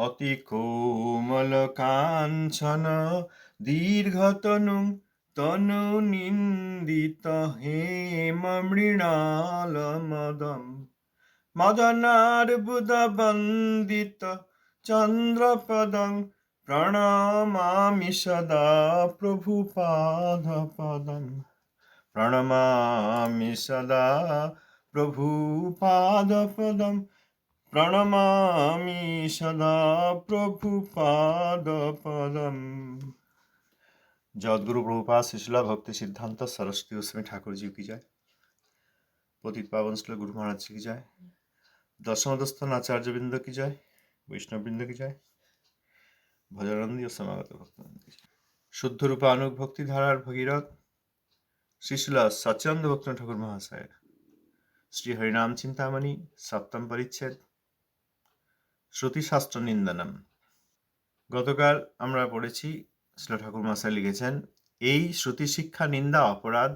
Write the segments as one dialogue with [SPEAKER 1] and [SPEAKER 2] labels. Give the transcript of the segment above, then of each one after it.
[SPEAKER 1] অতি কোমল কাঞ্চন দীর্ঘতনু তনু নিন্দিত হেম মৃণাল মদম। মদনার্বুদ বন্দিত চন্দ্রপদং প্রণমামি সদা প্রভু পাদ পদম। প্রণমামি সদা প্রভু প্রণমামি সদা প্রভু পাদ পদম। জগদ্গুরু প্রভুপাদ শিশলা ভক্তি সিদ্ধান্ত সরস্বতী গোস্বামী ঠাকুরজি কি যায় পতিত পাবন শ্রী গুরু মহারাজ কি যায় দশমদস্থান আচার্যবৃন্দ কি যায় বৈষ্ণববৃন্দ কি যায় ভজনন্দী ও সমাগত ভক্তবৃন্দ কি যায় শুদ্ধ রূপানুগ ভক্তি ধারার ভগীরথ শিশুলা সচন্দ ভক্ত ঠাকুর মহাশয়ের। শ্রী হরিনাম চিন্তামণি সপ্তম পরিচ্ছেদ। শ্রুতিশাস্ত্র নিন্দনম গতকাল আমরা পড়েছি শ্রী ঠাকুর মশাই লিখেছেন, এই শ্রুতি শিক্ষা নিন্দা অপরাধ,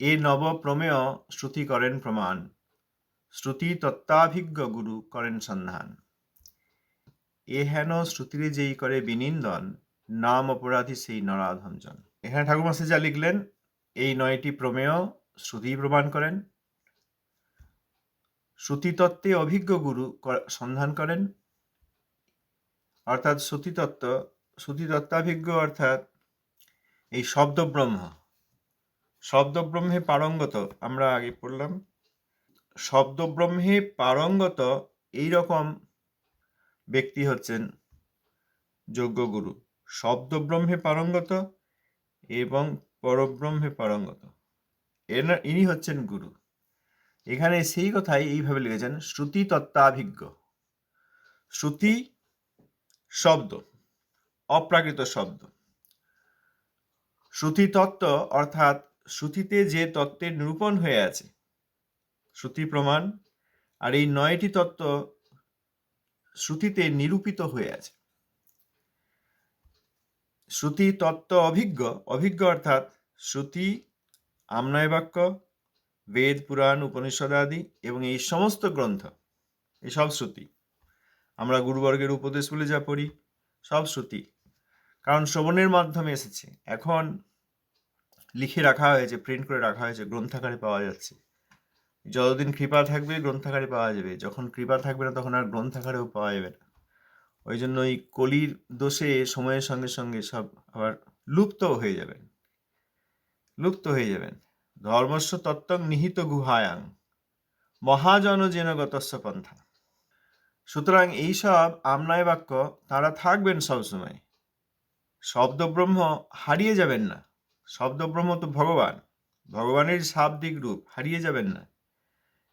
[SPEAKER 1] এ নব প্রমেয় শ্রুতি করেন প্রমাণ, শ্রুতি তত্ত্বাভিজ্ঞ গুরু করেন সন্ধান। এ হেন শ্রুতিরে যেই করে বিনিন্দন, নাম অপরাধী সেই নরাধমজন। এখানে ঠাকুর মশাই যা লিখলেন, এই নয়টি প্রমেয় শ্রুতি প্রমাণ করেন। শ্রুতিতত্ত্বে অভিজ্ঞ গুরু সন্ধান করেন। অর্থাৎ শ্রুতিতত্ত্ব শ্রুতিতত্ত্বাভিজ্ঞ অর্থাৎ এই শব্দব্রহ্ম। শব্দব্রহ্মে পারঙ্গত, আমরা আগে পড়লাম। শব্দব্রহ্মে পারঙ্গত এই রকম ব্যক্তি হচ্ছেন যোগ্য গুরু। শব্দব্রহ্মে পারঙ্গত এবং পরব্রহ্মে পারঙ্গত। এনা- ইনি হচ্ছেন গুরু। এখানে সেই কথাই এইভাবে লিখেছেন, শ্রুতি তত্ত্বাভিজ্ঞ। শ্রুতি শব্দ, অপ্রাকৃত শব্দ। শ্রুতি তত্ত্ব অর্থাৎ শ্রুতিতে যে তত্ত্বের নিরূপণ হয়ে আছে, শ্রুতি প্রমাণ, আর এই নয়টি তত্ত্ব শ্রুতিতে নিরূপিত হয়ে আছে। শ্রুতি তত্ত্ব অভিজ্ঞ অভিজ্ঞ অর্থাৎ শ্রুতি আমনয় বাক্য বেদ, পুরাণ উপনিষদ আদি এবং এই সমস্ত গ্রন্থ, এই সব শ্রুতি। আমরা গুরুবর্গের উপদেশ বলে যা পড়ি, সব শ্রুতি। কারণ শ্রবণের মাধ্যমে এসেছে। এখন লিখে রাখা হয়েছে প্রিন্ট করে রাখা হয়েছে, গ্রন্থাগারে পাওয়া যাচ্ছে। যতদিন কৃপা থাকবে, গ্রন্থাগারে পাওয়া যাবে। যখন কৃপা থাকবে না, তখন আর গ্রন্থাগারেও পাওয়া যাবে না। ওই জন্য এই কলির দোষে সময়ের সঙ্গে সঙ্গে সব আবার লুপ্ত হয়ে যাবেন। লুপ্ত হয়ে যাবেন। ধর্মস্ব তত্ত্বং নিহিত গুহায়াং। মহাজন যেন গতস্য পন্থা। সুতরাং এইসব আমনায় বাক্য তারা থাকবেন সবসময়। শব্দব্রহ্ম হারিয়ে যাবেন না। শব্দব্রহ্ম তো ভগবান। ভগবানের শাব্দিক রূপ হারিয়ে যাবেন না।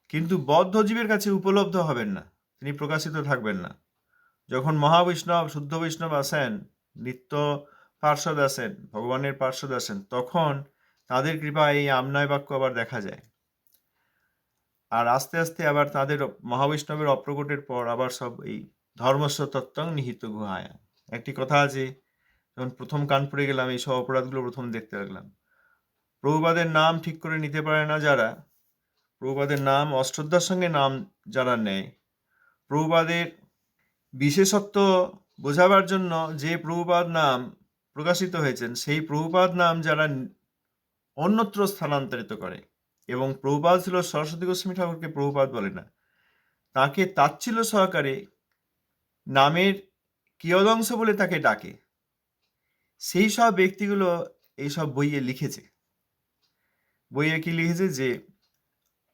[SPEAKER 1] কিন্তু বদ্ধ জীবের কাছে উপলব্ধ হবেন না। তিনি প্রকাশিত থাকবেন না। যখন মহাবৈষ্ণব, শুদ্ধ বৈষ্ণব আসেন, নিত্য পার্শ্বদ আসেন, ভগবানের পার্শ্বদ আসেন, তখন তাদের কৃপায় এই আমনায় বাক্য আবার দেখা যায়। আর আস্তে আস্তে আবার তাদের মহাবৈষ্ণবের অপ্রকটের পর আবার সব এই ধর্মস্ব তত্ত্বং নিহিত গুহায়া। একটি কথা আছে, যখন প্রথম কানপুরে গেলাম, এই সব অপরাধগুলো প্রথম দেখতে লাগলাম। প্রভুপাদের নাম ঠিক করে নিতে পারে না যারা, প্রভুপাদের নাম অশ্রদ্ধার সঙ্গে নাম যারা নেয়, প্রভুপাদের বিশেষত্ব বোঝাবার জন্য যে প্রভুপাদ নাম প্রকাশিত হয়েছেন, সেই প্রভুপাদ নাম যারা অন্যত্র স্থানান্তরিত করে এবং প্রভুপাদ ছিল সরস্বতী গোস্বামী ঠাকুরকে প্রভুপাদ বলে না। তাকে তাচ্ছিল্য সহকারে নামের কিয়দংশ বলে তাকে ডাকে। সেই সব ব্যক্তিগুলো এইসব বইয়ে লিখেছে। বইয়ে কি লিখেছে যে,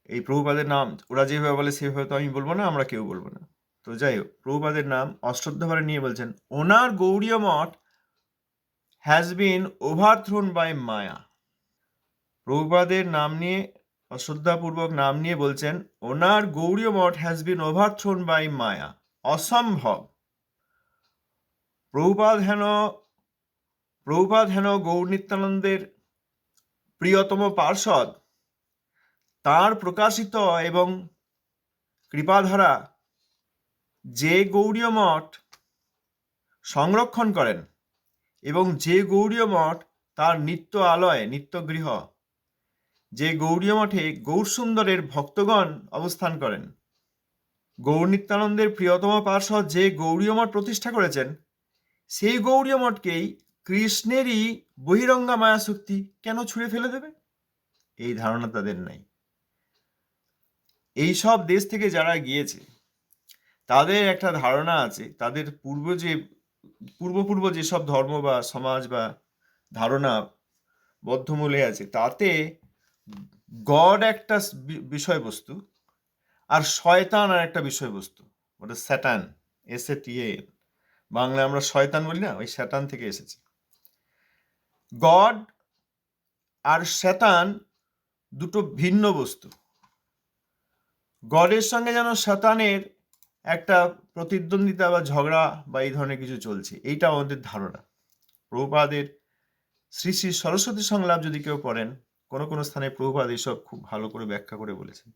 [SPEAKER 1] এই প্রভুপাদের নাম ওরা যেভাবে বলে সেভাবে তো আমি বলব না, আমরা কেউ বলব না। তো যাই হোক, প্রভুপাদের নাম অশ্রদ্ধাভারে নিয়ে বলছেন, ওনার Gaudiya Math has been overthrown by Maya প্রভুপাদের নাম নিয়ে, অশ্রদ্ধাপূর্বক নাম নিয়ে বলছেন, ওনার Gaudiya Math has been overthrown by Maya. অসম্ভব। প্রভুপাদ হেন প্রভুপাদ হেন গৌর নিত্যানন্দের প্রিয়তম পার্ষদ তার প্রকাশিত এবং কৃপাধারা যে গৌরীয় মঠ সংরক্ষণ করেন এবং যে গৌড়ীয় মঠ তার নিত্য আলয়, নিত্য গৃহ যে গৌড়ীয় মঠে গৌরসুন্দরের ভক্তগণ অবস্থান করেন। গৌর নিত্যানন্দের প্রিয়তম পার্শ্বদ যে গৌরীয় মঠ প্রতিষ্ঠা করেছেন, সেই গৌরীয় মঠকেই কৃষ্ণেরই বহিরঙ্গা মায়া শক্তি কেন ছুঁড়ে ফেলে দেবে? এই ধারণা তাদের নাই। এই সব দেশ থেকে যারা গিয়েছে, তাদের একটা ধারণা আছে, তাদের পূর্ব যে, পূর্বপূর্ব যেসব ধর্ম বা সমাজ বা ধারণা বদ্ধমূলে আছে, তাতে গড একটা বিষয়বস্তু আর শয়তান আর একটা বিষয়বস্তু। ওটা Satan S A T A Bangla আমরা শয়তান বলি না, ওই স্যাটান থেকে এসেছে। গড আর শয়তান দুটো ভিন্ন বস্তু। গডের সঙ্গে যেন শতানের একটা প্রতিদ্বন্দ্বিতা বা ঝগড়া বা এই ধরনের কিছু চলছে, এইটা আমাদের ধারণা। প্রভুপাদের শ্রী শ্রী সরস্বতী সংলাপ যদি কেউ পড়েন কোনো কোনো স্থানে প্রভুপাদ এইসব খুব ভালো করে ব্যাখ্যা করে বলেছেন।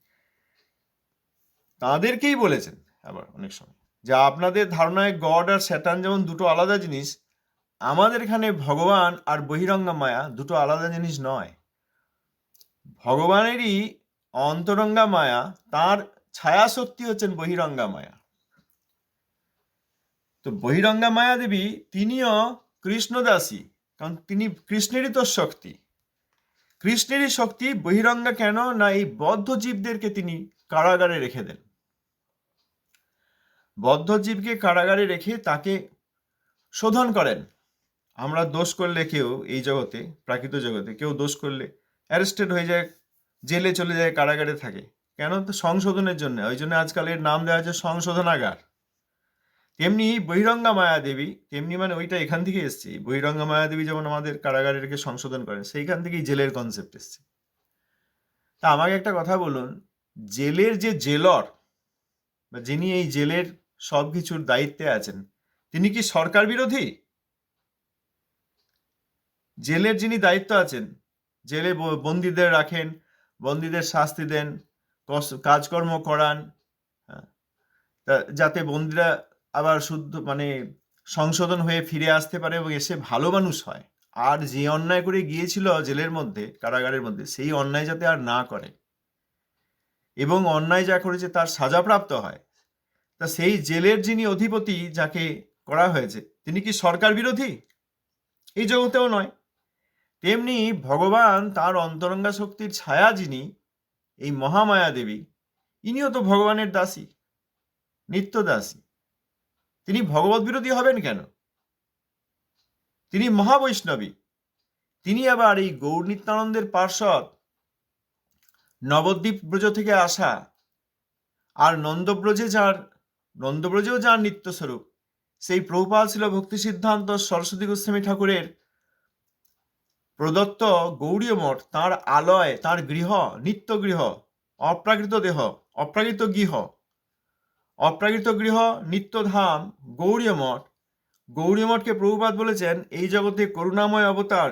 [SPEAKER 1] তাদেরকেই বলেছেন আবার অনেক সময় যে আপনাদের ধারণায় গড আর স্যাটান যেমন দুটো আলাদা জিনিস, আমাদের এখানে ভগবান আর বহিরঙ্গা মায়া দুটো আলাদা জিনিস নয়। ভগবানেরই অন্তরঙ্গা মায়া, তার ছায়া শক্তি হচ্ছেন বহিরঙ্গা মায়া। তো বহিরঙ্গা মায়া দেবী তিনিও কৃষ্ণদাসী, কারণ তিনি কৃষ্ণেরই তো শক্তি। কৃষ্ণেরই শক্তি বহিরঙ্গা কেন না এই বদ্ধ জীবদেরকে তিনি কারাগারে রেখে দেন? বদ্ধ জীবকে কারাগারে রেখে তাকে শোধন করেন। আমরা দোষ করলে কেউ এই জগতে, প্রাকৃত জগতে কেউ দোষ করলে অ্যারেস্টেড হয়ে যায়, জেলে চলে যায়, কারাগারে থাকে। কেন? তো সংশোধনের জন্য। ওই জন্য আজকাল এর নাম দেওয়া হয়েছে সংশোধনাগার। তেমনি বহিরঙ্গা মায়া দেবী তেমনি মানে ওইটা এখান থেকে এসছে। বহিরঙ্গা মায়া দেবী যেমন আমাদের কারাগারে রেখে সংশোধন করেন সেইখান থেকেই জেলের কনসেপ্ট এসছে। তা আমাকে একটা কথা বলুন জেলের যে জেলর বা যিনি এই জেলের সব কিছুর দায়িত্বে আছেন তিনি কি সরকার বিরোধী? জেলের যিনি দায়িত্ব আছেন জেলে বন্দীদের রাখেন বন্দীদের শাস্তি দেন কাজকর্ম করান হ্যাঁ, যাতে বন্দীরা আবার শুদ্ধ মানে সংশোধন হয়ে ফিরে আসতে পারে এবং এসে ভালো মানুষ হয়। আর যে অন্যায় করে গিয়েছিল জেলের মধ্যে, কারাগারের মধ্যে, সেই অন্যায় যাতে আর না করে। এবং অন্যায় যা করেছে তার সাজাপ্রাপ্ত হয়। তা সেই জেলের যিনি অধিপতি যাকে করা হয়েছে, তিনি কি সরকার বিরোধী? এই জগতেও নয়। তেমনি ভগবান তার অন্তরঙ্গা শক্তির ছায়া যিনি, এই মহামায়া দেবী, ইনিও তো ভগবানের দাসী নিত্য দাসী তিনি ভগবত বিরোধী হবেন কেন? তিনি মহাবৈষ্ণবী। তিনি আবার এই গৌর নিত্যানন্দের পার্শ্বদ নবদ্বীপ ব্রজ থেকে আসা আর নন্দব্রজে যার, নন্দব্রজেও যার নিত্যস্বরূপ, সেই প্রভুপাল ছিল ভক্তি সিদ্ধান্ত সরস্বতী গোস্বামী ঠাকুরের প্রদত্ত গৌড়ীয় মঠ। তার আলয়, তার গৃহ নিত্য গৃহ অপ্রাকৃত দেহ, অপ্রাকৃত গৃহ। অপ্রাকৃত গৃহ, নিত্যধাম গৌড়ীয় মঠ। গৌড়ীয় মঠকে প্রভুপাত বলেছেন, এই জগতে করুণাময় অবতার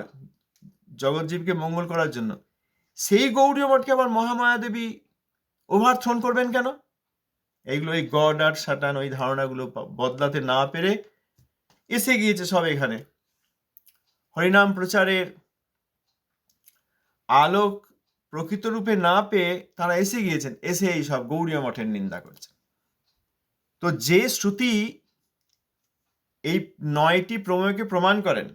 [SPEAKER 1] জগৎজীবকে মঙ্গল করার জন্য। সেই গৌড়ীয় মঠকে আবার মহামায়া দেবী ওভারথ্রোন করবেন কেন? এইগুলো এই গড আর সাটান ওই ধারণাগুলো বদলাতে না পেরে এসে গিয়েছে সব এখানে। হরিনাম প্রচারের আলোক প্রকৃত রূপে না পেয়ে তারা এসে গিয়েছেন, এসে এই সব গৌরীয় মঠের নিন্দা করছেন। তো যে শ্রুতি এই নয়টি প্রমেয়কে প্রমাণ করেন,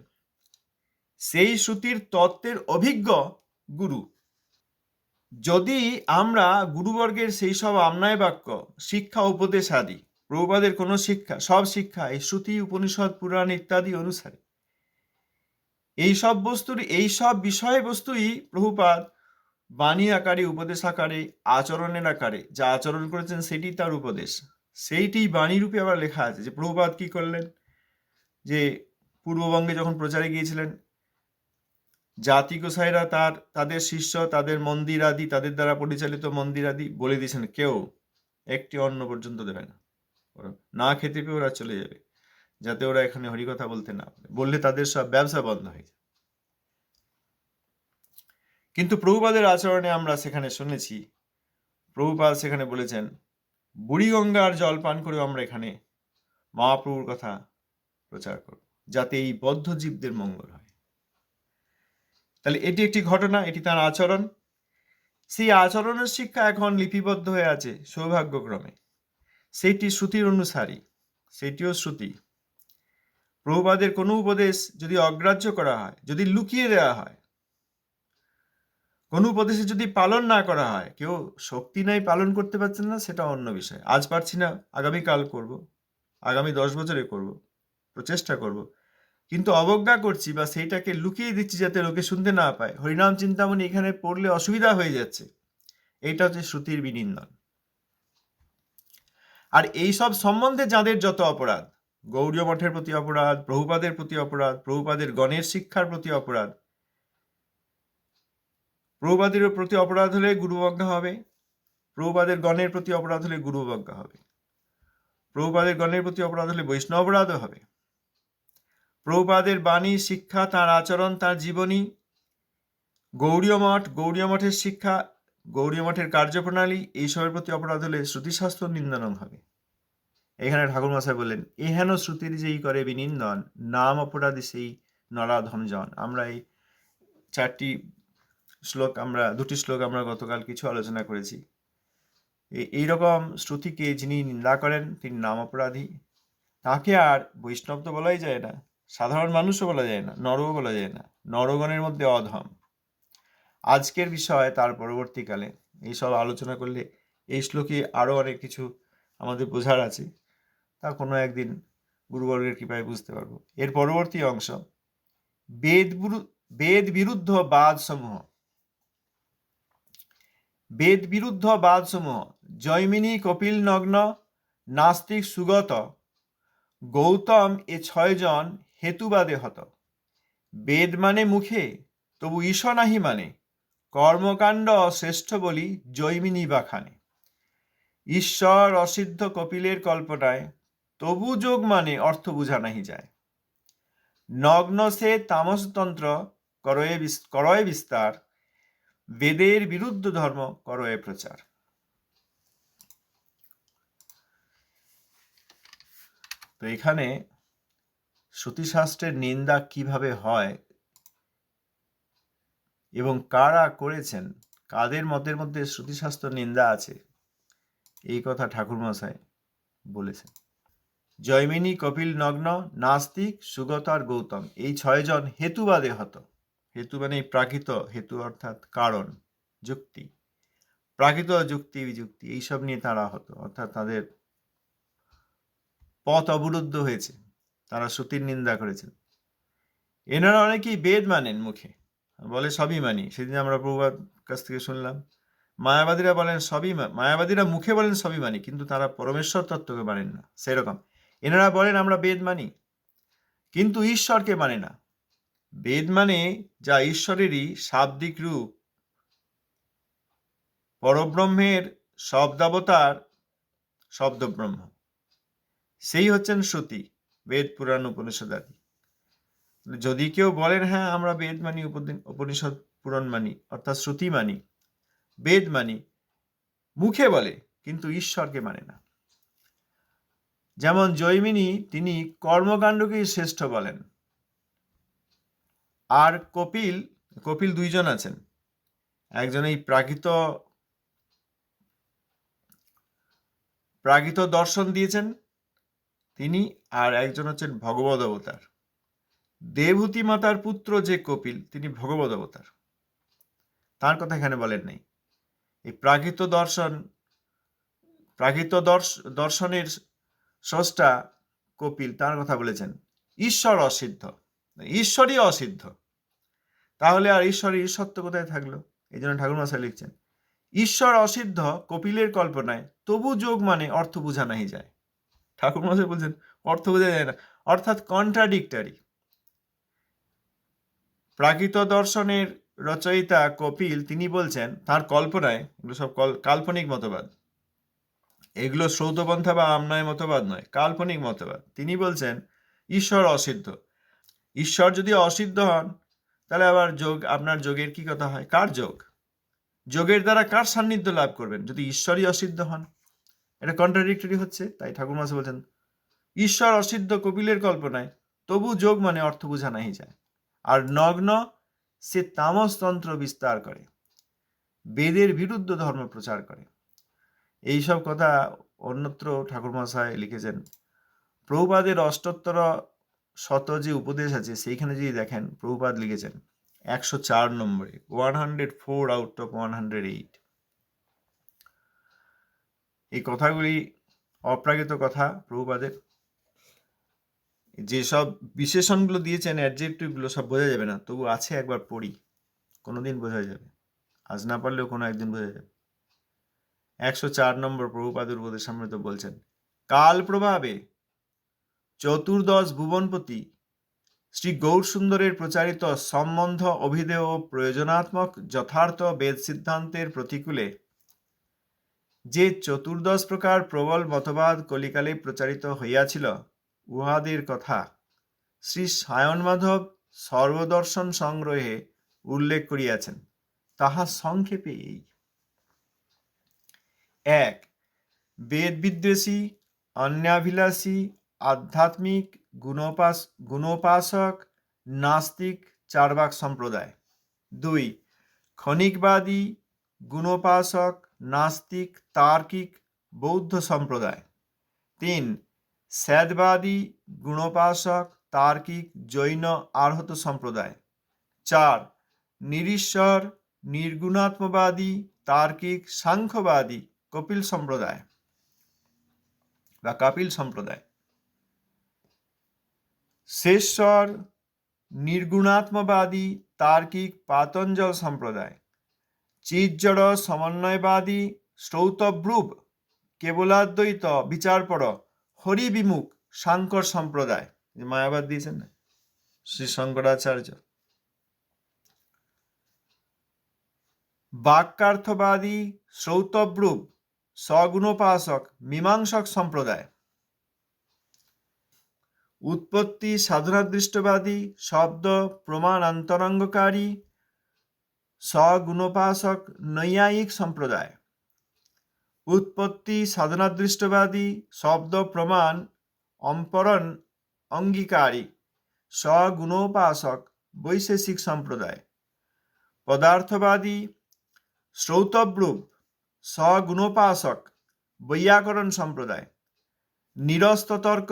[SPEAKER 1] সেই শ্রুতির তত্ত্বের অভিজ্ঞ গুরু। যদি আমরা গুরুবর্গের সেই সব আমনায় বাক্য, শিক্ষা, উপদেশ আদি, প্রভুপাদের কোনো শিক্ষা, সব শিক্ষা, এই শ্রুতি, উপনিষদ, পুরাণ ইত্যাদি অনুসারে, এই সব বস্তুর, এই সব বিষয়বস্তুই প্রভুপাদ বাণী আকারে, উপদেশ আকারে, আচরণের আকারে যা আচরণ করেছেন সেটি তার উপদেশ। সেইটি বাণী রূপে আবার লেখা আছে যে প্রভুপাদ কি করলেন? যে পূর্ববঙ্গে যখন প্রচারে গিয়েছিলেন জাতি গোসাইরা তার, তাদের শিষ্য, তাদের মন্দির আদি তাদের দ্বারা পরিচালিত মন্দির আদি বলে দিয়েছেন, কেউ একটি অন্ন পর্যন্ত দেবে না। না খেতে পেয়ে ওরা চলে যাবে। যাতে ওরা এখানে হরিকথা বলতে না পারে। বললে তাদের সব ব্যবসা বন্ধ হয়ে যায় কিন্তু প্রভুপাদের আচরণে আমরা সেখানে শুনেছি, প্রভুপাদ সেখানে বলেছেন বুড়িগঙ্গার জল পান করেও আমরা এখানে মহাপ্রভুর কথা প্রচার করব, যাতে এই বদ্ধ জীবদের মঙ্গল হয়। তাহলে এটি একটি ঘটনা, এটি তার আচরণ। সেই আচরণের শিক্ষা এখন লিপিবদ্ধ হয়ে আছে সৌভাগ্যক্রমে। সেইটি শ্রুতির অনুসারী সেটিও শ্রুতি। প্রভুপাদের কোনো উপদেশ যদি অগ্রাহ্য করা হয়, যদি লুকিয়ে দেওয়া হয় কোনো উপদেশে যদি পালন না করা হয়, কেউ শক্তি নাই পালন করতে পারছেন না, সেটা অন্য বিষয়। আজ পারছি না আগামীকাল করব, আগামী দশ বছরে করব, প্রচেষ্টা করব। কিন্তু অবজ্ঞা করছি বা সেইটাকে লুকিয়ে দিচ্ছি যাতে লোকে শুনতে না পায়। হরিনাম চিন্তামণি এখানে পড়লে অসুবিধা হয়ে যাচ্ছে। এইটা হচ্ছে শ্রুতির বিনিন্দন। আর এই সব সম্বন্ধে যাদের যত অপরাধ, গৌরীয় মঠের প্রতি অপরাধ, প্রভুপাদের প্রতি অপরাধ, প্রভুপাদের গণের শিক্ষার প্রতি অপরাধ প্রভুপাদের প্রতি অপরাধ হলে গুরুবজ্ঞা হবে। প্রভুপাদের গণের প্রতি অপরাধ হলে গুরুবজ্ঞা হবে। প্রভুপাদের গণের প্রতি অপরাধ হলে বৈষ্ণব অপরাধও হবে। প্রভুপাদের বাণী, শিক্ষা, তার আচরণ, তার জীবনী, গৌরীয় মঠ, গৌরীয় মঠের শিক্ষা, গৌরীয় মঠের কার্যপ্রণালী এইসবের প্রতি অপরাধ হলে শ্রুতিশাস্ত্র নিন্দনম হবে। এখানে ঠাকুর মশাই বললেন, এহেন শ্রুতির যেই করে বিনিন্দন, নাম অপরাধী সেই নরাধমজন। আমরা এই চারটি শ্লোক আমরা, দুটি শ্লোক আমরা গতকাল কিছু আলোচনা করেছি। এই- এইরকম শ্রুতিকে যিনি নিন্দা করেন, তিনি নাম অপরাধী। তাকে আর বৈষ্ণব তো বলাই যায় না, সাধারণ মানুষও বলা যায় না, নরও বলা যায় না, নরগণের মধ্যে অধম। আজকের বিষয় তার পরবর্তীকালে। এইসব আলোচনা করলে এই শ্লোকে আরও অনেক কিছু আমাদের বোঝার আছে। তা কোনো একদিন গুরুবর্গের কৃপায় বুঝতে পারব। এর পরবর্তী অংশ বেদ বেদ বিরুদ্ধ বাদ সমূহ বেদ বিরুদ্ধ বাদ সমূহ জৈমিনী কপিল নগ্ন নাস্তিক সুগত, গৌতম এ ছয়জন হেতুবাদে হত। বেদ মানে মুখে, তবু ঈশ নাহি মানে কর্মকাণ্ড শ্রেষ্ঠ বলি জৈমিনী বাখানে। ঈশ্বর অসিদ্ধ কপিলের কল্পনায়, তবু যোগ মানে অর্থ বুঝা নাহি যায়। নগ্ন সে তামসতন্ত্র করয় বিস্তার বেদের বিরুদ্ধ ধর্ম করয়ে প্রচার। তো এখানে শ্রুতিশাস্ত্রের নিন্দা কীভাবে হয় এবং কারা করেছেন, কাদের মতের মধ্যে শ্রুতিশাস্ত্র নিন্দা আছে, এই কথা ঠাকুর মশাই বলেছেন। জয়মিনী কপিল নগ্ন, নাস্তিক সুগত আর গৌতম, এই ছয়জন হেতুবাদে হত। হেতু মানে প্রাকৃত, হেতু অর্থাৎ কারণ, যুক্তি। প্রাকৃত যুক্তি, বিযুক্তি, এইসব নিয়ে তারা হতো অর্থাৎ তাদের পথ অবরুদ্ধ হয়েছে। তারা শ্রুতির নিন্দা করেছেন। এনারা অনেকেই বেদ মানেন মুখে। বলে সবই মানি। সেদিন আমরা প্রভুপাত কাছ থেকে শুনলাম, মায়াবাদীরা বলেন সবই মায়াবাদীরা মুখে বলেন সবই মানি, কিন্তু তারা পরমেশ্বর তত্ত্বকে মানেন না। সেরকম। এনারা বলেন আমরা বেদ মানি, কিন্তু ঈশ্বরকে মানে না। বেদ মানে যা ঈশ্বরেরই শাব্দিক রূপ। পরব্রহ্মের শব্দাবতার শব্দব্রহ্ম। সেই হচ্ছেন শ্রুতি, বেদ পুরাণ উপনিষদ আদি। যদি কেউ বলেন হ্যাঁ আমরা বেদ মানি উপনিষদ পুরাণ মানি, অর্থাৎ শ্রুতি মানি, বেদ মানি। মুখে বলে, কিন্তু ঈশ্বরকে মানে না। যেমন জৈমিনী, তিনি কর্মকাণ্ডকেই শ্রেষ্ঠ বলেন। আর কপিল কপিল দুইজন আছেন। একজন এই প্রাকৃত প্রাকৃত দর্শন দিয়েছেন তিনি, আর একজন হচ্ছেন ভগবদ অবতার। দেবহূতি মাতার পুত্র যে কপিল, তিনি ভগবদ অবতার। তার কথা এখানে বলেন নাই। এই প্রাকৃত দর্শন, প্রাকৃত দর্শ- দর্শনের স্রষ্টা কপিল, তার কথা বলেছেন। ঈশ্বর অসিদ্ধ। ঈশ্বরই অসিদ্ধ। তাহলে আর ঈশ্বরের ঈশ্বত্ব কোথায় থাকল? এই জন্য ঠাকুর মশাই লিখছেন, ঈশ্বর অসিদ্ধ কপিলের কল্পনায়, তবু যোগ মানে অর্থ বোঝা নাহি যায়। ঠাকুর মশাই বলছেন, অর্থ বোঝা যায় না, অর্থাৎ কন্ট্রাডিক্টারি প্রাকৃত দর্শনের রচয়িতা কপিল, তিনি বলছেন, তার কল্পনায়, এগুলো সব কল- কাল্পনিক মতবাদ। এগুলো শ্রৌতপন্থা বা আমনায় মতবাদ নয়, কাল্পনিক মতবাদ। তিনি বলছেন, ঈশ্বর অসিদ্ধ। ঈশ্বর যদি অসিদ্ধ হন তাহলে আবার যোগ, আপনার যোগের কি কথা হয়? কার যোগ? যোগের দ্বারা কার সান্নিধ্য লাভ করবেন? যদি ঈশ্বরই অসিদ্ধ হন, এটা কন্ট্রাডিক্টরি হচ্ছে, তাই ঠাকুর মাসে বলছেন, ঈশ্বর অসিদ্ধ কপিলের কল্পনায়, তবু যোগ মানে অর্থ বোঝা নাহি যায়। আর নগ্ন, সে তামসতন্ত্র বিস্তার করে, বেদের বিরুদ্ধ ধর্ম প্রচার করে। এইসব কথা অন্যত্র ঠাকুরমশাই লিখেছেন প্রভুপাদের অষ্টোত্তর শত যে উপদেশ আছে, সেইখানে যদি দেখেন, প্রভুপাদ লিখেছেন, একশো চার নম্বরে one hundred four out of one hundred eight এই কথাগুলি অপ্রাকৃত কথা প্রভুপাদের। যেসব বিশেষণগুলো দিয়েছেন অ্যাডজেক্টিভগুলো সব বোঝা যাবে না, তবু আছে একবার পড়ি, কোনোদিন বোঝা যাবে, আজ না পারলেও কোনো একদিন বোঝা যাবে। একশো চার নম্বর প্রভুপাদের উপদেশ তো বলছেন, কাল প্রভাবে চতুর্দশ ভুবনপতি, শ্রী গৌর সুন্দরের প্রচারিত সম্বন্ধ অভিধেয় প্রয়োজনাত্মক যথার্থ বেদ সিদ্ধান্তের প্রতিকূলে যে চতুর্দশ প্রকার প্রবল মতবাদ কলিকালে প্রচারিত হইয়াছিল, উহাদের কথা শ্রী সায়ন মাধব সর্বদর্শন সংগ্রহে উল্লেখ করিয়াছেন। তাহা সংক্ষেপে এই। এক বেদ বিদ্বেষী অন্যাভিলাষী আধ্যাত্মিক গুণোপাস, গুণোপাসক নাস্তিক চারবাক সম্প্রদায়। দুই, ক্ষণিকবাদী গুণোপাসক নাস্তিক তার্কিক বৌদ্ধ সম্প্রদায়। তিন স্যাদবাদী গুণোপাসক তার্কিক জৈন আরহত সম্প্রদায়। চার, নিরীশ্বর নির্গুণাত্মবাদী তার্কিক সাংখ্যবাদী কপিল সম্প্রদায় বা কাপিল সম্প্রদায়। শেষর নির্গুণাত্মবাদী তার্কিক পাতঞ্জল সম্প্রদায়। চিজ্জড় সমন্বয়বাদী শ্রৌতব্রুব কেবলাদ্বৈত বিচারপর হরিবিমুখ শাঙ্কর সম্প্রদায়। মায়াবাদ দিয়েছেন না? শ্রী শঙ্করাচার্য। বাক্যার্থবাদী শ্রৌতব্রুব সগুণোপাসক মীমাংসক সম্প্রদায়। উৎপত্তি সাধনাদৃষ্টবাদী, শব্দ প্রমাণান্তরঙ্গকারী সগুণোপাসক নৈয়ায়িক সম্প্রদায়। উৎপত্তি সাধনাদৃষ্টবাদী, শব্দ প্রমাণ অম্পরণ অঙ্গীকারী সগুণোপাসক বৈশেষিক সম্প্রদায়। পদার্থবাদী, শ্রৌতব্রুব সগুণোপাসক বৈয়াকরণ সম্প্রদায়। নিরস্ততর্ক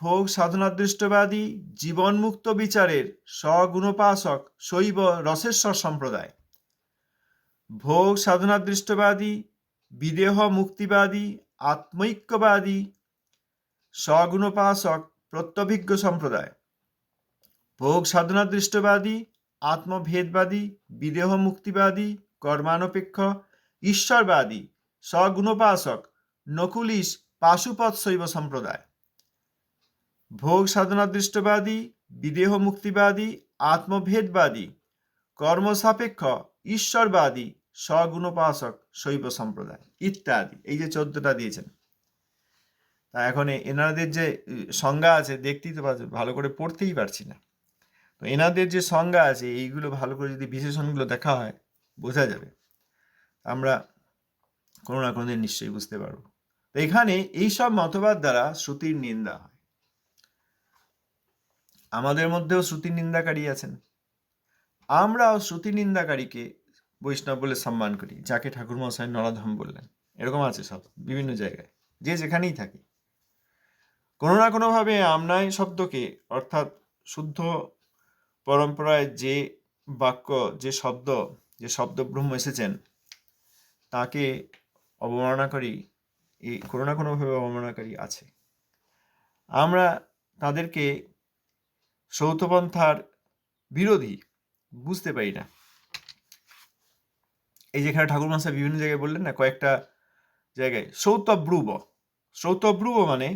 [SPEAKER 1] ভোগ সাধনাদৃষ্টবাদী জীবনমুক্ত বিচারের সগুণোপাসক শৈব রসেশ্বর সম্প্রদায়। ভোগ সাধনাদৃষ্টবাদী বিদেহ মুক্তিবাদী, আত্মৈক্যবাদী সগুণোপাসক প্রত্যভিজ্ঞ সম্প্রদায়। ভোগ সাধনাদৃষ্টবাদী আত্মভেদবাদী, বিদেহ মুক্তিবাদী, কর্মানপেক্ষ, ঈশ্বরবাদী সগুণোপাসক নকুলিশ পাশুপথ শৈব সম্প্রদায়। ভোগ সাধনাদৃষ্টবাদী বিদেহ মুক্তিবাদী, আত্মভেদবাদী কর্মসাপেক্ষ ঈশ্বরবাদী সগুণোপাসক শৈব সম্প্রদায় ইত্যাদি। এই যে চোদ্দটা দিয়েছেন। তা এখন এনাদের যে সংজ্ঞা আছে, দেখতেই তো ভালো করে পড়তেই পারছি না। তো এনাদের যে সংজ্ঞা আছে, এইগুলো ভালো করে যদি বিশেষণগুলো দেখা হয়, বোঝা যাবে। আমরা কোনো না কোনো দিন নিশ্চয়ই বুঝতে পারব। তো এখানে এইসব মতবাদ দ্বারা শ্রুতির নিন্দা হয়। আমাদের মধ্যেও শ্রুতি নিন্দাকারী আছেন। আমরাও শ্রুতি নিন্দাকারীকে বৈষ্ণব বলে সম্মান করি, যাকে ঠাকুর মশাই নরাধম বললেন। এরকম আছে সব, বিভিন্ন জায়গায়, যে যেখানেই থাকে। কোনো না কোনোভাবে আমনাই শব্দকে, অর্থাৎ শুদ্ধ পরম্পরায় যে বাক্য, যে শব্দ যে শব্দ ব্রহ্ম এসেছেন, তাকে অবমাননাকারী এই কোনো না কোনোভাবে অবমাননাকারী আছে। আমরা তাদেরকে সৌথপন্থার বিরোধী বুঝতে পারি না। এই যেখানে ঠাকুর মশাই বিভিন্ন জায়গায় বললেন না, কয়েকটা জায়গায় সৌতব্রুব শ্রৌতব্রুব মানে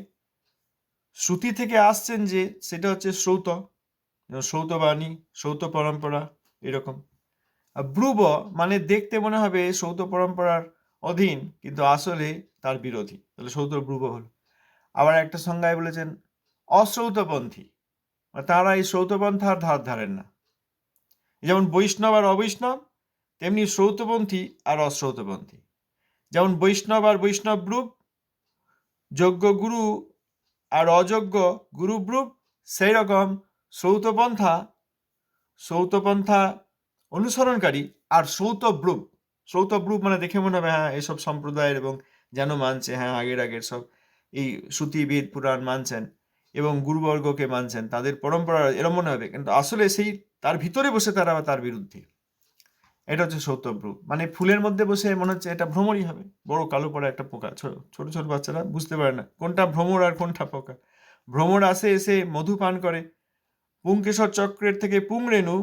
[SPEAKER 1] শ্রুতি থেকে আসছেন যে সেটা হচ্ছে শ্রৌত সৌতবাণী সৌত পরম্পরা এরকম। আর ব্রুব মানে দেখতে মনে হবে সৌত পরম্পরার অধীন, কিন্তু আসলে তার বিরোধী। তাহলে সৌত ব্রুব হল। আবার একটা সংজ্ঞায় বলেছেন, অশ্রৌতপন্থী। তারা এই সৌতপন্থার ধার ধারেন না। যেমন বৈষ্ণব আর অবৈষ্ণব, তেমনি শ্রৌতপন্থী আর অশ্রৌতপন্থী। যেমন বৈষ্ণব আর বৈষ্ণব গ্রুপ যোগ্য গুরু আর অযোগ্য গুরু গ্রুপ সেই রকম শ্রৌতপন্থা শ্রৌতপন্থা অনুসরণকারী আর শ্রৌতব্রুপ শ্রৌতব্রুপ মানে দেখে মনে হবে হ্যাঁ এসব সম্প্রদায়ের এবং যেন মানছে হ্যাঁ আগের আগের সব এই শ্রুতি বেদ পুরাণ মানছেন এবং গুরুবর্গকে মানছেন, তাদের পরম্পরা এরম মনে হবে। কিন্তু আসলে সেই, তার ভিতরে বসে তারা তার বিরুদ্ধে। এটা হচ্ছে সৌতব্রু মানে ফুলের মধ্যে বসে মনে হচ্ছে এটা ভ্রমরই হবে। বড় কালো পড়া একটা পোকা ছোট ছোট বাচ্চারা বুঝতে পারে না কোনটা ভ্রমর আর কোনটা পোকা। ভ্রমর আসে, এসে মধু পান করে। পুংকেশর চক্রের থেকে পুং পুংরেণু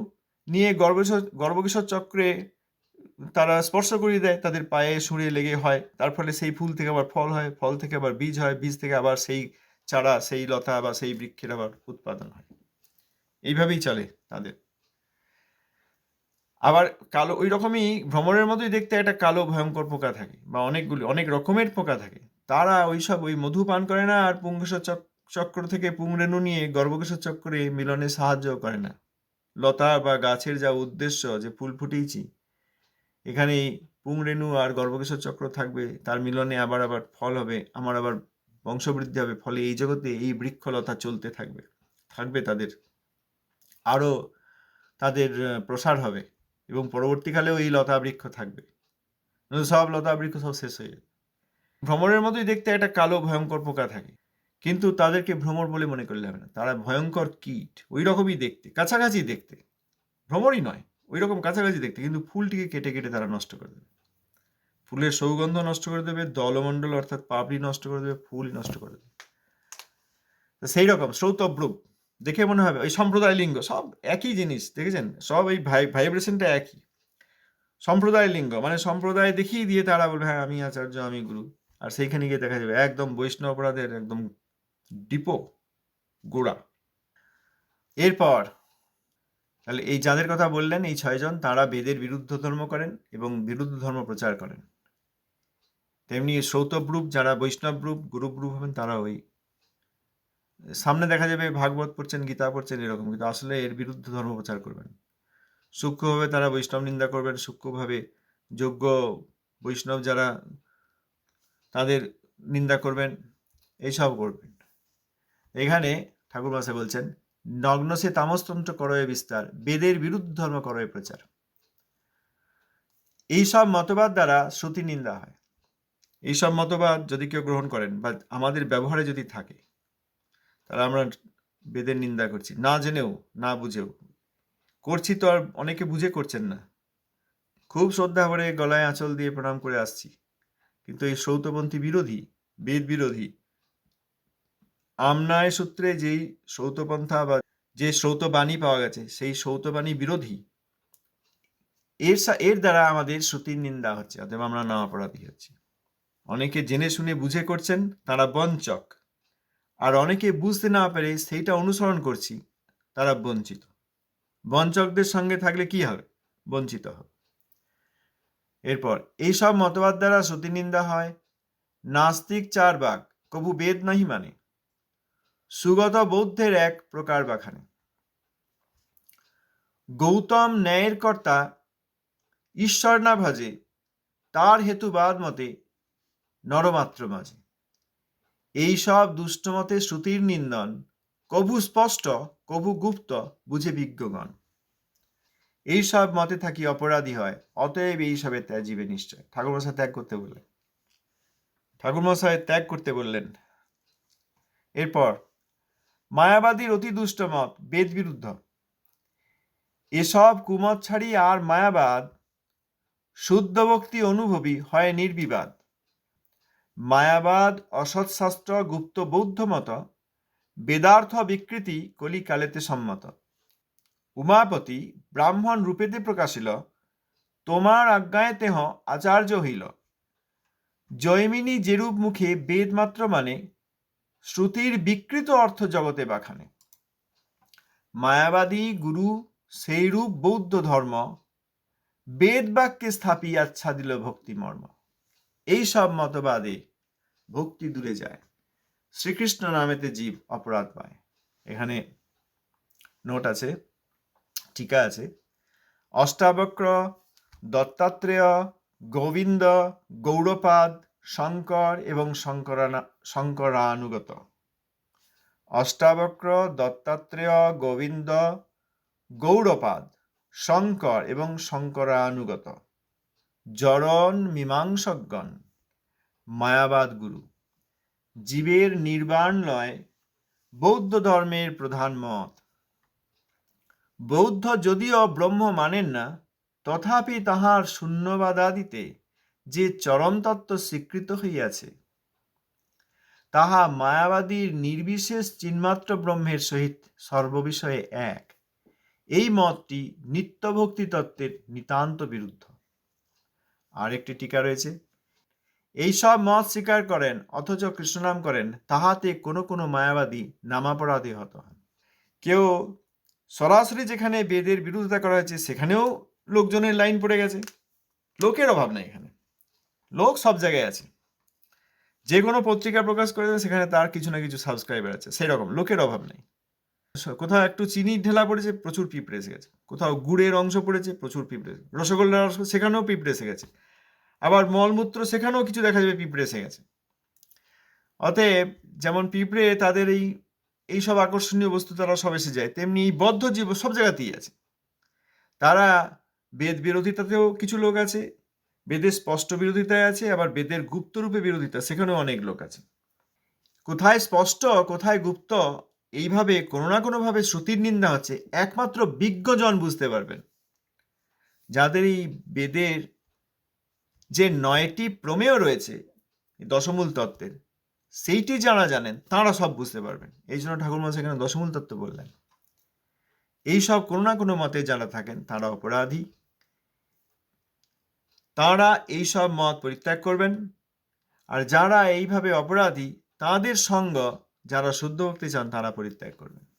[SPEAKER 1] নিয়ে গর্ভেশ্বর গর্বকেশ্বর চক্রে তারা স্পর্শ করিয়ে দেয়, তাদের পায়ে সুরে লেগে হয়। তার ফলে সেই ফুল থেকে আবার ফল হয়, ফল থেকে আবার বীজ হয়, বীজ থেকে আবার সেই চারা, সেই লতা বা সেই বৃক্ষের আবার উৎপাদন হয়। এইভাবেই চলে তাদের। আবার কালো, ওই রকমই ভ্রমণের মতোই দেখতে একটা কালো ভয়ঙ্কর পোকা থাকে বা অনেকগুলি, অনেক রকমের পোকা থাকে। তারা ওইসব ওই মধু পান করে না আর পুঙ্গেশ্বর চক, চক্র থেকে পুংরেণু নিয়ে গর্ভকেশ্বর চক্রে মিলনে সাহায্য করে না। লতা বা গাছের যা উদ্দেশ্য যে ফুল ফুটিয়েছি এখানে পুংরেণু আর গর্ভকেশ্বর চক্র থাকবে, তার মিলনে আবার আবার ফল হবে, আমার আবার বংশবৃদ্ধি হবে, ফলে এই জগতে এই বৃক্ষলতা চলতে থাকবে থাকবে তাদের, আরও তাদের প্রসার হবে এবং পরবর্তীকালেও এই লতা বৃক্ষ থাকবে সব লতা বৃক্ষ সব শেষ হয়ে যাবে। ভ্রমণের মতোই দেখতে একটা কালো ভয়ঙ্কর পোকা থাকে, কিন্তু তাদেরকে ভ্রমর বলে মনে করলে হবে না, তারা ভয়ঙ্কর কীট, ওই রকমই দেখতে, কাছাকাছি দেখতে, ভ্রমরই নয়। ওই রকম কাছাকাছি দেখতে, কিন্তু ফুলটিকে কেটে কেটে তারা নষ্ট করে দেবে। ফুলের সৌগন্ধ নষ্ট করে দেবে, দলমণ্ডল অর্থাৎ পাপড়ি নষ্ট করে দেবে, ফুল নষ্ট করে দেবে। সেই রকম শ্রৌতব্রুপ দেখে মনে হবে, ওই সম্প্রদায় লিঙ্গ, সব একই জিনিস, দেখেছেন? সব এই ভাই, ভাইব্রেশনটা একই। সম্প্রদায় লিঙ্গ মানে সম্প্রদায় দেখিয়ে দিয়ে তারা বলবে হ্যাঁ আমি আচার্য, আমি গুরু। আর সেইখানে গিয়ে দেখা যাবে, একদম বৈষ্ণব অপরাধের একদম ডিপো গোড়া। এরপর তাহলে এই যাদের কথা বললেন, এই ছয়জন, তারা বেদের বিরুদ্ধ ধর্ম করেন এবং বিরুদ্ধ ধর্ম প্রচার করেন। তেমনি সৌতব্রূপ যারা বৈষ্ণব রূপ গুরুপ রূপ হবেন তারা ওই সামনে দেখা যাবে ভাগবত পড়ছেন, গীতা পড়ছেন, এরকম, কিন্তু আসলে এর বিরুদ্ধ ধর্ম প্রচার করবেন। সূক্ষ্মভাবে তারা বৈষ্ণব নিন্দা করবেন, সূক্ষ্মভাবে যোগ্য বৈষ্ণব যারা, তাদের নিন্দা করবেন এইসব করবেন। এখানে ঠাকুর মাসে বলছেন নগ্ন সে তামসতন্ত্র করয়ে বিস্তার, বেদের বিরুদ্ধ ধর্ম করয়ে প্রচার। এইসব মতবাদ দ্বারা শ্রুতি নিন্দা হয়। এইসব মতবাদ যদি কেউ গ্রহণ করেন বা আমাদের ব্যবহারে যদি থাকে, তাহলে আমরা বেদের নিন্দা করছি। না জেনেও, না বুঝেও। করছি তো আর অনেকে বুঝে করছেন না। খুব শ্রদ্ধা করে গলায় আঁচল দিয়ে প্রণাম করে আসছি। কিন্তু এই সৌতপন্থী বিরোধী, বেদ বিরোধী আমনায় সূত্রে যেই সৌতপন্থা বা যে শ্রৌতবাণী পাওয়া গেছে, সেই শ্রৌতবাণী বিরোধী। এর এর দ্বারা আমাদের শ্রুতির নিন্দা হচ্ছে, অতএব আমরা না অপরাধী হচ্ছি। অনেকে জেনে শুনে বুঝে করছেন, তারা বঞ্চক। আর অনেকে বুঝতে না পেরে সেইটা অনুসরণ করছি, তারা বঞ্চিত। বঞ্চকদের সঙ্গে থাকলে কি হবে? বঞ্চিত হবে। এরপর, এইসব মতবাদ দ্বারা শ্রুতিনিন্দা হয়, নাস্তিক চার বাঘ কবু বেদ নাহি মানে। সুগত বৌদ্ধের এক প্রকার বাখানে। গৌতম ন্যায়ের কর্তা ঈশ্বর না ভাজে তার হেতুবাদ মতে নরমাত্র মাঝে। এইসব দুষ্টমতে শ্রুতির নিন্দন কভু স্পষ্ট, কভু গুপ্ত বুঝে বিজ্ঞগণ। এইসব মতে থাকি অপরাধী হয়, অতএব এইসবে ত্যাজিবে নিশ্চয়। ঠাকুরমশাই ত্যাগ করতে বললেন। ঠাকুরমশাই ত্যাগ করতে বললেন। এরপর মায়াবাদীর অতি দুষ্ট মত, বেদ বিরুদ্ধ। এসব কুমত ছাড়ি আর মায়াবাদ, শুদ্ধ ভক্তি অনুভবী হয় নির্বিবাদ। মায়াবাদ অসৎশাস্ত্র গুপ্ত বৌদ্ধ মত, বেদার্থ বিকৃতি কলিকালেতে সম্মত। উমাপতি ব্রাহ্মণ রূপেতে প্রকাশিল, তোমার আজ্ঞায় তেহ আচার্য হইল। জয়মিনী যেরূপ মুখে বেদ মাত্র মানে শ্রুতির বিকৃত অর্থ জগতে বাখানে। মায়াবাদী গুরু সেইরূপ বৌদ্ধ ধর্ম, বেদ বাক্যে স্থাপি আচ্ছাদিল ভক্তি মর্ম। এই সব মতবাদে ভক্তি দূরে যায়। শ্রীকৃষ্ণ নামেতে জীব অপরাধ পায়। এখানে নোট আছে, টিকা আছে। অষ্টাবক্র, দত্তাত্রেয়, গোবিন্দ, গৌড়পাদ, শঙ্কর এবং শঙ্করানা শঙ্করানুগত। অষ্টাবক্র দত্তাত্রেয় গোবিন্দ গৌড়পাদ, শঙ্কর এবং শঙ্করানুগত। জরণ মীমাংসকগণ, মায়াবাদ গুরু। জীবের নির্বাণ লয় বৌদ্ধ ধর্মের প্রধান মত। বৌদ্ধ যদিও ব্রহ্ম মানেন না, তথাপি তাহার শূন্যবাদাদিতে যে চরমতত্ত্ব স্বীকৃত হইয়াছে। তাহা মায়াবাদীর নির্বিশেষ চিন্মাত্র ব্রহ্মের সহিত সর্ববিষয়ে এক। এই মতটি নিত্যভক্তি তত্ত্বের নিতান্ত বিরুদ্ধ। আরেকটি টিকা রয়েছে। এই সব মত স্বীকার করেন, অথচ কৃষ্ণনাম করেন, তাহাতে কোনো কোনো মায়াবাদী নামাপরাধী হত। হন কেউ সরাসরি যেখানে বেদের বিরোধিতা করা হয়েছে, সেখানেও লোকজনের লাইন পড়ে গেছে। লোকের অভাব নাই এখানে। লোক সব জায়গায় আছে। যে কোনো পত্রিকা প্রকাশ করে দেবে সেখানে তার কিছু না কিছু সাবস্ক্রাইবার আছে। সেই রকম লোকের অভাব নেই। কোথাও একটু চিনি ঢেলা পড়েছে, প্রচুর পিঁপড়ে এসে গেছে। কোথাও গুড়ের অংশ পড়েছে, প্রচুর পিঁপড়ে রসগোল্লার রস সেখানেও পিঁপড়ে এসে গেছে। আবার মলমূত্র, সেখানেও কিছু দেখা যাবে পিঁপড়ে এসে গেছে। অতএব, যেমন পিঁপড়ে তাদের এই এই সব আকর্ষণীয় বস্তু তারা সব এসে যায়, তেমনি এই বদ্ধ জীব সব জায়গাতেই আছে। তারা বেদ বিরোধিতাতেও কিছু লোক আছে বেদের স্পষ্ট বিরোধিতায় আছে, আবার বেদের গুপ্ত রূপে বিরোধিতা, সেখানেও অনেক লোক আছে। কোথায় স্পষ্ট, কোথায় গুপ্ত, এইভাবে কোনো না কোনোভাবে শ্রুতির নিন্দা হচ্ছে, একমাত্র বিজ্ঞজন বুঝতে পারবেন। যাদের এই বেদের যে নয়টি প্রমেয় রয়েছে দশমূল তত্ত্বের, সেইটি যারা জানেন, তারা সব বুঝতে পারবেন। এই জন্য ঠাকুরমা সেখানে দশমূল তত্ত্ব বললেন। এই সব কোনো না কোনো মতে যারা থাকেন, তারা অপরাধী। তারা এই সব মত পরিত্যাগ করবেন। আর যারা এইভাবে অপরাধী, তাদের সঙ্গ যারা শুদ্ধ ভক্তি চান, তারা পরিত্যাগ করবেন।